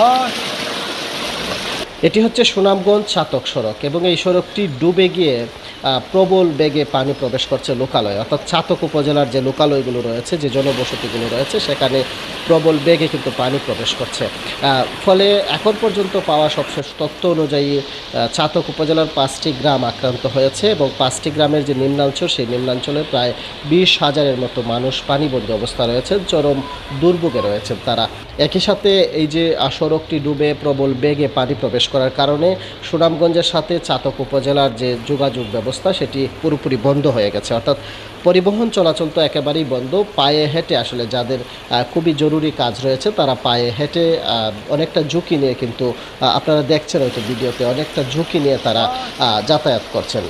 Uh, এটি হচ্ছে সুনামগঞ্জ চাতক সড়ক এবং এই সড়কটি ডুবে গিয়ে প্রবল বেগে পানি প্রবেশ করছে লোকালয়। অর্থাৎ চাতক উপজেলার যে লোকালয়গুলো রয়েছে, যে জনবসতিগুলো রয়েছে, সেখানে প্রবল বেগে কিন্তু পানি প্রবেশ করছে। ফলে এখন পর্যন্ত পাওয়া সবশেষ তথ্য অনুযায়ী চাতক উপজেলার পাঁচটি গ্রাম আক্রান্ত হয়েছে এবং পাঁচটি গ্রামের যে নিম্নাঞ্চল, সেই নিম্নাঞ্চলে প্রায় বিশ হাজারের মতো মানুষ পানিবন্দী অবস্থা রয়েছেন, চরম দুর্ভোগে রয়েছেন তারা। একই সাথে এই যে সড়কটি ডুবে প্রবল বেগে পানি প্রবেশ করার কারণে সুনামগঞ্জের সাথে চাতক উপজেলার যে যোগাযোগ ব্যবস্থা, সেটি পুরোপুরি বন্ধ হয়ে গেছে। অর্থাৎ পরিবহন চলাচল তো একেবারেই বন্ধ। পায়ে হেঁটে আসলে যাদের খুবই জরুরি কাজ রয়েছে, তারা পায়ে হেঁটে অনেকটা ঝুঁকি নিয়ে কিন্তু আপনারা দেখছেন হয়তো ভিডিওতে, অনেকটা ঝুঁকি নিয়ে তারা যাতায়াত করছেন।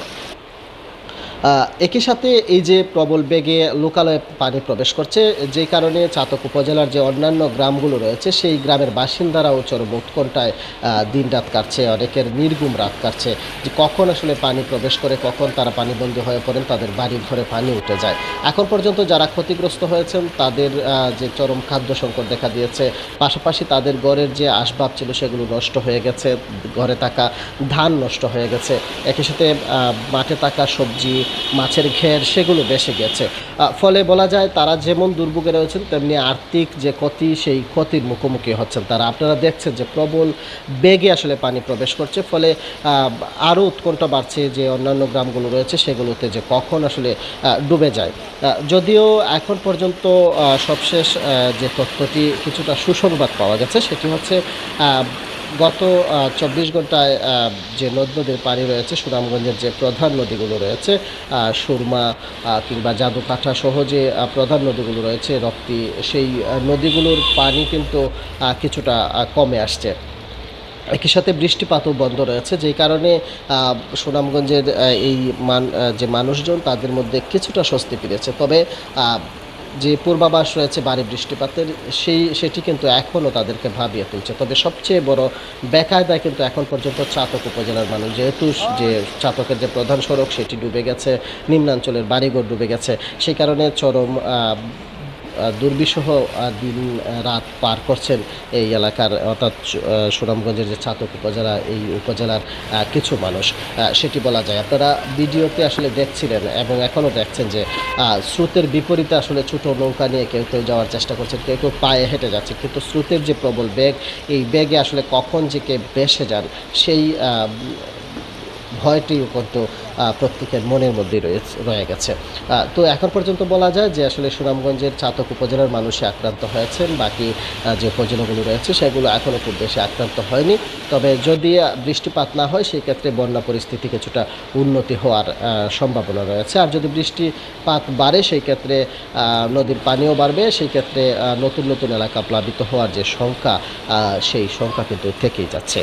একই সাথে এই যে প্রবল বেগে লোকালয়ে পানি প্রবেশ করছে যেই কারণে চাতক উপজেলার যে অন্যান্য গ্রামগুলো রয়েছে, সেই গ্রামের বাসিন্দারাও চরম উৎকণ্ঠায় দিন রাত কাটছে, অনেকের নির্গুম রাত কাটছে। যে কখন আসলে পানি প্রবেশ করে, কখন তারা পানিবন্দী হয়ে পড়েন, তাদের বাড়ি ঘরে পানি উঠে যায়। এখন পর্যন্ত যারা ক্ষতিগ্রস্ত হয়েছেন, তাদের যে চরম খাদ্য সংকট দেখা দিয়েছে, পাশাপাশি তাদের ঘরের যে আসবাব ছিল, সেগুলো নষ্ট হয়ে গেছে, ঘরে থাকা ধান নষ্ট হয়ে গেছে। একই সাথে মাঠে থাকা সবজি মাছের ঘের সেগুলো বেসে গেছে। ফলে বলা যায় তারা যেমন দুর্ভোগে রয়েছেন, তেমনি আর্থিক যে ক্ষতি, সেই ক্ষতির মুখোমুখি হচ্ছেন তারা। আপনারা দেখছেন যে প্রবল বেগে আসলে পানি প্রবেশ করছে, ফলে আরও উৎকণ্ঠা বাড়ছে যে অন্যান্য গ্রামগুলো রয়েছে, সেগুলোতে যে কখন আসলে ডুবে যায়। যদিও এখন পর্যন্ত সবশেষ যে তথ্যটি কিছুটা সুসংবাদ পাওয়া গেছে, সেটি হচ্ছে গত চব্বিশ ঘন্টায় যে নদ নদীর পানি রয়েছে, সুনামগঞ্জের যে প্রধান নদীগুলো রয়েছে সুরমা কিংবা জাদুকাঠা সহ যে প্রধান নদীগুলো রয়েছে, রক্তি, সেই নদীগুলোর পানি কিন্তু কিছুটা কমে আসছে। একই সাথে বৃষ্টিপাতও বন্ধ রয়েছে, যেই কারণে সুনামগঞ্জের এই মান যে মানুষজন, তাদের মধ্যে কিছুটা স্বস্তি ফিরেছে। তবে যে পূর্বাভাস রয়েছে বাড়ি বৃষ্টিপাতের, সেই, সেটি কিন্তু এখনও তাদেরকে ভাবিয়ে তুলছে। তবে সবচেয়ে বড় বেকায়দায় কিন্তু এখন পর্যন্ত চাতক উপজেলার মানুষ, যেহেতু যে চাতকের যে প্রধান সড়ক, সেটি ডুবে গেছে, নিম্নাঞ্চলের বাড়িঘর ডুবে গেছে। সেই কারণে চরম দুর্বিষহ দিন রাত পার করছেন এই এলাকার, অর্থাৎ সুনামগঞ্জের যে ছাতক উপজেলা, এই উপজেলার কিছু মানুষ। সেটি বলা যায়। আপনারা ভিডিওতে আসলে দেখছিলেন এবং এখনও দেখছেন যে স্রোতের বিপরীতে আসলে ছোটো নৌকা নিয়ে কেউ কেউ যাওয়ার চেষ্টা করছেন, কেউ কেউ পায়ে হেঁটে যাচ্ছে। কিন্তু স্রোতের যে প্রবল বেগ, এই বেগে আসলে কখন যে কে বেসে যান, সেই ভয়টিও কিন্তু প্রত্যেকের মনের মধ্যেই রয়েছে, রয়ে গেছে। তো এখন পর্যন্ত বলা যায় যে আসলে সুনামগঞ্জের চাতক উপজেলার মানুষে আক্রান্ত হয়েছেন, বাকি যে উপজেলাগুলো রয়েছে সেগুলো এখনও খুব বেশি আক্রান্ত হয়নি। তবে যদি বৃষ্টিপাত না হয় সেই ক্ষেত্রে বন্যা পরিস্থিতি কিছুটা উন্নতি হওয়ার সম্ভাবনা রয়েছে। আর যদি বৃষ্টিপাত বাড়ে সেই ক্ষেত্রে নদীর পানিও বাড়বে। সেই ক্ষেত্রে নতুন নতুন এলাকা প্লাবিত হওয়ার যে সংখ্যা সেই সংখ্যা কিন্তু থেকেই যাচ্ছে।